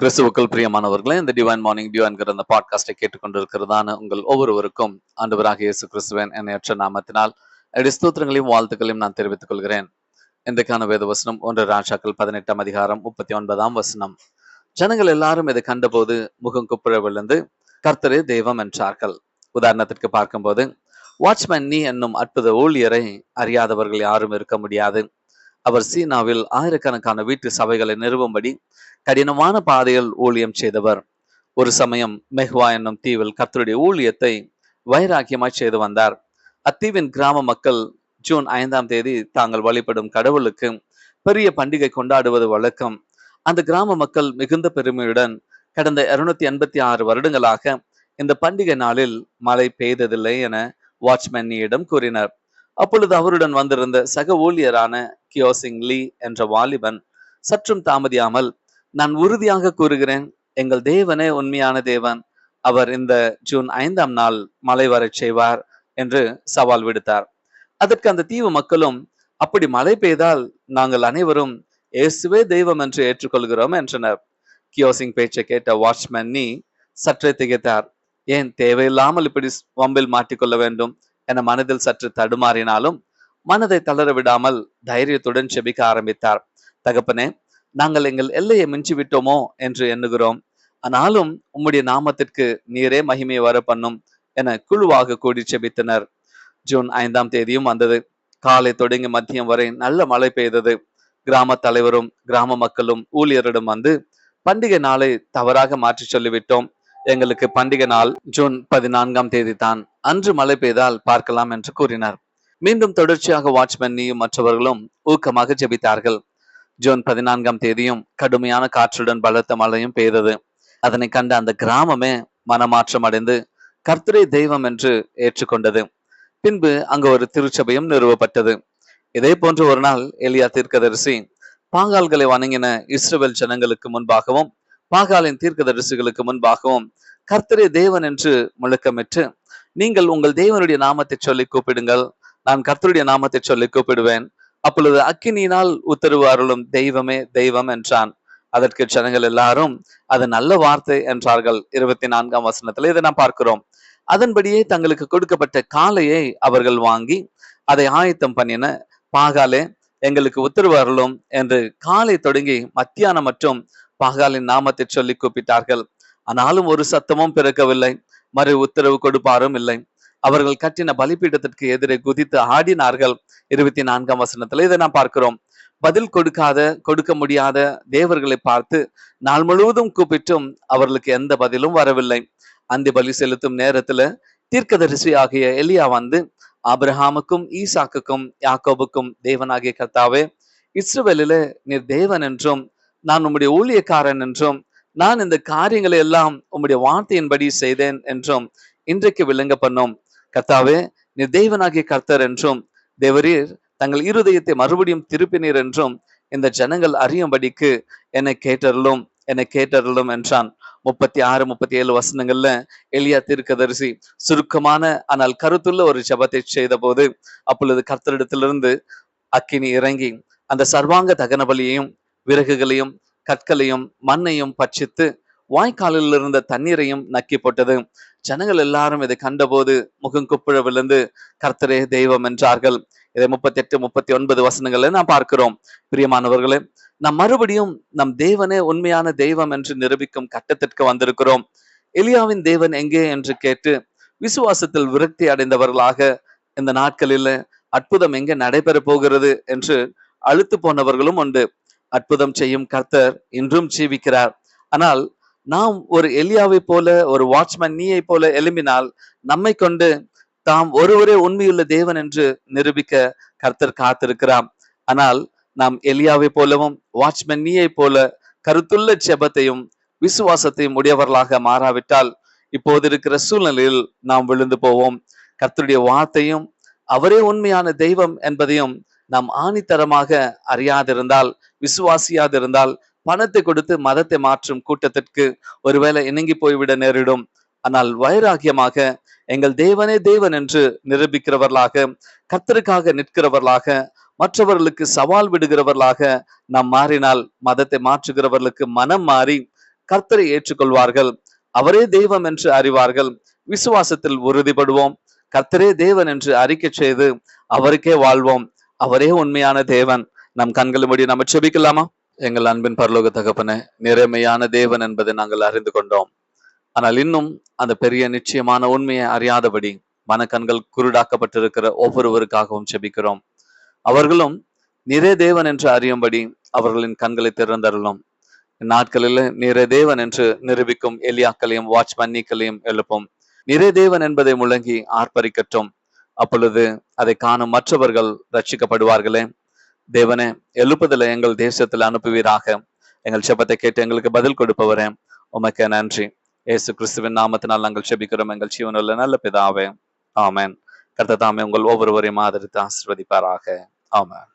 கிறிஸ்துவுக்கள் பிரியமானவர்களே இந்த divine morning dew அந்த பாட்காஸ்டை கேட்டுக்கொண்டிருக்கிறதான உங்கள் ஒவ்வொருவருக்கும் ஆண்டவராக இயேசு கிறிஸ்துவன் எண்ணற்ற நாமத்தினால் என்னுடைய ஸ்தோத்திரங்களையும் வாழ்த்துக்களையும் நான் தெரிவித்துக் கொள்கிறேன். இன்றைக்கான வேத வசனம் ஒன்று ராஜாக்கள் பதினெட்டாம் அதிகாரம் முப்பத்தி ஒன்பதாம் வசனம். ஜனங்கள் எல்லாரும் இதை கண்டபோது முகம் குப்புற விழுந்து கர்த்தரே தெய்வம் என்றார்கள். உதாரணத்திற்கு பார்க்கும்போது வாட்ச்மேன் நீ என்னும் அற்புத ஊழியரை அறியாதவர்கள் யாரும் இருக்க முடியாது. அவர் சீனாவில் ஆயிரக்கணக்கான வீட்டு சபைகளை நிறுவும்படி கடினமான பாதையில் ஊழியம் செய்தவர். ஒரு சமயம் மெஹ்வா என்னும் தீவில் கத்தருடைய ஊழியத்தை வைராக்கியமாய் செய்து வந்தார். அத்தீவின் கிராம மக்கள் ஜூன் ஐந்தாம் தேதி தாங்கள் வழிபடும் கடவுளுக்கு பெரிய பண்டிகை கொண்டாடுவது வழக்கம். அந்த கிராம மக்கள் மிகுந்த பெருமையுடன் கடந்த இருநூத்தி எண்பத்தி ஆறு வருடங்களாக இந்த பண்டிகை நாளில் மழை பெய்ததில்லை என வாட்ச்மேனியிடம் கூறினர். அப்பொழுது அவருடன் வந்திருந்த சக ஊழியரான கியோசிங் லீ என்ற வாலிபன் சற்றும் தாமதியாமல் நான் உறுதியாக கூறுகிறேன். எங்கள் தேவனே உண்மையான தேவன். அவர் இந்த ஜூன் ஐந்தாம் நாள் மலை வரச் செய்வார் என்று சவால் விடுத்தார். அதற்கு அந்த தீவு மக்களும் அப்படி மழை பெய்தால் நாங்கள் அனைவரும் இயேசுவே தெய்வம் என்று ஏற்றுக்கொள்கிறோம் என்றனர். கியோசிங் பேச்சை கேட்ட வாட்ச்மேன் நீ சற்றே திகைத்தார். ஏன் தேவையில்லாமல் இப்படி வம்பில் மாட்டிக்கொள்ள வேண்டும். என மனதில் சற்று தடுமாறினாலும் மனதை தளர விடாமல் தைரியத்துடன் செபிக்க ஆரம்பித்தார். தகப்பனே நாங்கள் எங்கள் எல்லையை மிஞ்சி விட்டோமோ என்று எண்ணுகிறோம். ஆனாலும் உம்முடைய நாமத்திற்கு நீரே மகிமை வர பண்ணும் என குழுவாக கூடி செபித்தனர். ஜூன் ஐந்தாம் தேதியும் வந்தது. காலை தொடங்கி மதியம் வரை நல்ல மழை பெய்தது. கிராம தலைவரும் கிராம மக்களும் ஊழியரிடம் வந்து பண்டிகை நாளை தவறாக மாற்றி சொல்லிவிட்டோம். எங்களுக்கு பண்டிகை நாள் ஜூன் பதினான்காம் தேதி தான் அன்று மழை பெய்தால் பார்க்கலாம் என்று கூறினார். மீண்டும் தொடர்ச்சியாக வாட்ச்மேன் நீயும் மற்றவர்களும் ஊக்கமாக ஜெபித்தார்கள். ஜூன் பதினான்காம் தேதியும் கடுமையான காற்றுடன் பலத்த மழையும் பெய்தது. அதனை கண்ட அந்த கிராமமே மனமாற்றம் அடைந்து கர்த்தரை தெய்வம் என்று ஏற்றுக்கொண்டது. பின்பு அங்கு ஒரு திருச்சபையும் நிறுவப்பட்டது. இதே போன்று ஒரு நாள் எலியா தீர்க்கதரிசி பாங்கால்களை வணங்கின இஸ்ரேல் ஜனங்களுக்கு முன்பாகவும் பாகாலின் தீர்க்கதரிசிகளுக்கு முன்பாகவும் கர்த்தரே தேவன் என்று முழக்கமிட்டு நீங்கள் உங்கள் தேவனுடைய நாமத்தை சொல்லி கூப்பிடுங்கள். நான் கர்த்தருடைய நாமத்தை சொல்லி கூப்பிடுவேன். அப்பொழுது அக்கினியினால் உத்தரவு அருளும் தெய்வமே தெய்வம் என்றான். அதற்கு ஜனங்கள் எல்லாரும் அது நல்ல வார்த்தை என்றார்கள். இருபத்தி நான்காம் வசனத்துல இதை நாம் பார்க்கிறோம். அதன்படியே தங்களுக்கு கொடுக்கப்பட்ட காளையை அவர்கள் வாங்கி அதை ஆயத்தம் பண்ணின பாகாலே எங்களுக்கு உத்தரவு அருளும் என்று காலை தொடங்கி மத்தியானம் மற்றும் பாகாலின் நாமத்தை சொல்லி கூப்பிட்டார்கள். ஆனாலும் ஒரு சத்தமும் பிறக்கவில்லை. மறு உத்தரவு கொடுப்பாரும் இல்லை. அவர்கள் கட்டின பலிப்பீடத்திற்கு எதிரே குதித்து ஆடினார்கள். இருபத்தி நான்காம் வசனத்துல இதை நாம் பார்க்கிறோம். பதில் கொடுக்காத கொடுக்க முடியாத தேவர்களை பார்த்து நாள் முழுவதும் கூப்பிட்டும் அவர்களுக்கு எந்த பதிலும் வரவில்லை. அந்த பலி செலுத்தும் நேரத்துல தீர்க்கதரிசி ஆகிய எலியா வந்து ஆபிரஹாமுக்கும் ஈசாக்குக்கும் யாக்கோபுக்கும் தேவனாகிய கர்த்தாவே இஸ்ரேலிலே நீர் தேவன் என்றும் நான் உம்முடைய ஊழியக்காரன் என்றும் நான் இந்த காரியங்களை எல்லாம் உம்முடைய வார்த்தையின்படி செய்தேன் என்றும் இன்றைக்கு விளங்க பண்ணோம். கர்த்தாவே நீர் தேவனாகிய கர்த்தர் என்றும் தேவரீர் தங்கள் இருதயத்தை மறுபடியும் திருப்பினீர் என்றும் இந்த ஜனங்கள் அறியும்படிக்கு என்னை கேட்டருளும் என்னை கேட்டருளும் என்றான். முப்பத்தி ஆறு முப்பத்தி ஏழு வசனங்கள்ல எளியா தீர்க்கதரிசி சுருக்கமான ஆனால் கருத்துள்ள ஒரு ஜபத்தை செய்த போது அப்பொழுது கர்த்தரிடத்திலிருந்து அக்கினி இறங்கி அந்த சர்வாங்க தகன பலியையும் விறகுகளையும் கற்களையும் மண்ணையும் பட்சித்து வாய்க்காலில் இருந்த தண்ணீரையும் நக்கி போட்டது ஜனங்கள் எல்லாரும் இதை கண்டபோது முகம் குப்பிழ விழுந்து கர்த்தரே தெய்வம் என்றார்கள். இதை முப்பத்தி எட்டு முப்பத்தி ஒன்பது வசனங்கள்ல நாம் பார்க்கிறோம். பிரியமானவர்களே நாம் மறுபடியும் நம் தேவனே உண்மையான தெய்வம் என்று நிரூபிக்கும் கட்டத்திற்கு வந்திருக்கிறோம். எலியாவின் தேவன் எங்கே என்று கேட்டு விசுவாசத்தில் விரக்தி அடைந்தவர்களாக இந்த நாட்களில் அற்புதம் எங்கே நடைபெற போகிறது என்று அழுத்து போனவர்களும் உண்டு. அற்புதம் செய்யும் கர்த்தர் இன்றும் ஜீவிக்கிறார். ஆனால் நாம் ஒரு எலியாவை போல ஒரு வாட்ச்மேன் நீயை போல எழும்பினால் நம்மை கொண்டு தாம் ஒருவரே உண்மையுள்ள தேவன் என்று நிரூபிக்க கர்த்தர் காத்திருக்கிறார். ஆனால் நாம் எலியாவை போலவும் வாட்ச்மேன் நீயை போல கருத்துள்ள ஜெபத்தையும் விசுவாசத்தையும் உடையவர்களாக மாறாவிட்டால் இப்போது இருக்கிற சூழ்நிலையில் நாம் விழுந்து போவோம். கர்த்தருடைய வார்த்தையும் அவரே உண்மையான தெய்வம் என்பதையும் நாம் ஆணித்தரமாக அறியாதிருந்தால் விசுவாசியாதிருந்தால் பணத்தை கொடுத்து மதத்தை மாற்றும் கூட்டத்திற்கு ஒருவேளை இணங்கி போய்விட நேரிடும். ஆனால் வைராகியமாக எங்கள் தேவனே தேவன் என்று நிரூபிக்கிறவர்களாக கர்த்தருக்காக நிற்கிறவர்களாக மற்றவர்களுக்கு சவால் விடுகிறவர்களாக நாம் மாறினால் மதத்தை மாற்றுகிறவர்களுக்கு மனம் மாறி கர்த்தரை ஏற்றுக்கொள்வார்கள். அவரே தெய்வம் என்று அறிவார்கள். விசுவாசத்தில் உறுதிப்படுவோம். கர்த்தரே தேவன் என்று அறிக்கை செய்து அவருக்கே வாழ்வோம். அவரே உண்மையான தேவன். நம் கண்களும்படி நம்ம செபிக்கலாமா? எங்கள் அன்பின் பரலோக தகப்பன நிறைமையான தேவன் என்பதை நாங்கள் அறிந்து கொண்டோம். ஆனால் இன்னும் அந்த பெரிய நிச்சயமான உண்மையை அறியாதபடி மனக்கண்கள் குருடாக்கப்பட்டிருக்கிற ஒவ்வொருவருக்காகவும் செபிக்கிறோம். அவர்களும் நிறை தேவன் என்று அறியும்படி அவர்களின் கண்களை திறந்தருளும். நாட்களில் நிறை தேவன் என்று நிரூபிக்கும் எலியாக்களையும் வாட்ச்மன்னிக்களையும் எழுப்பும். நிறை தேவன் என்பதை முழங்கி ஆர்ப்பரிக்கட்டும். அப்பொழுது அதை காணும் மற்றவர்கள் ரட்சிக்கப்படுவார்களே. தேவனே எழுப்புதலை எங்கள் தேசத்துல அனுப்புவீராக. எங்கள் செபத்தை கேட்டு எங்களுக்கு பதில் கொடுப்பவரே உமக்கு நன்றி. ஏசு கிறிஸ்துவின் நாமத்தினால் நாங்கள் செபிக்கிறோம். எங்கள் ஜீவனுள்ள நல்ல பிதாவே ஆமேன். கர்த்த தாமே உங்கள் ஒவ்வொருவரையும் ஆதரித்து ஆசிர்வதிப்பாராக. ஆமென்.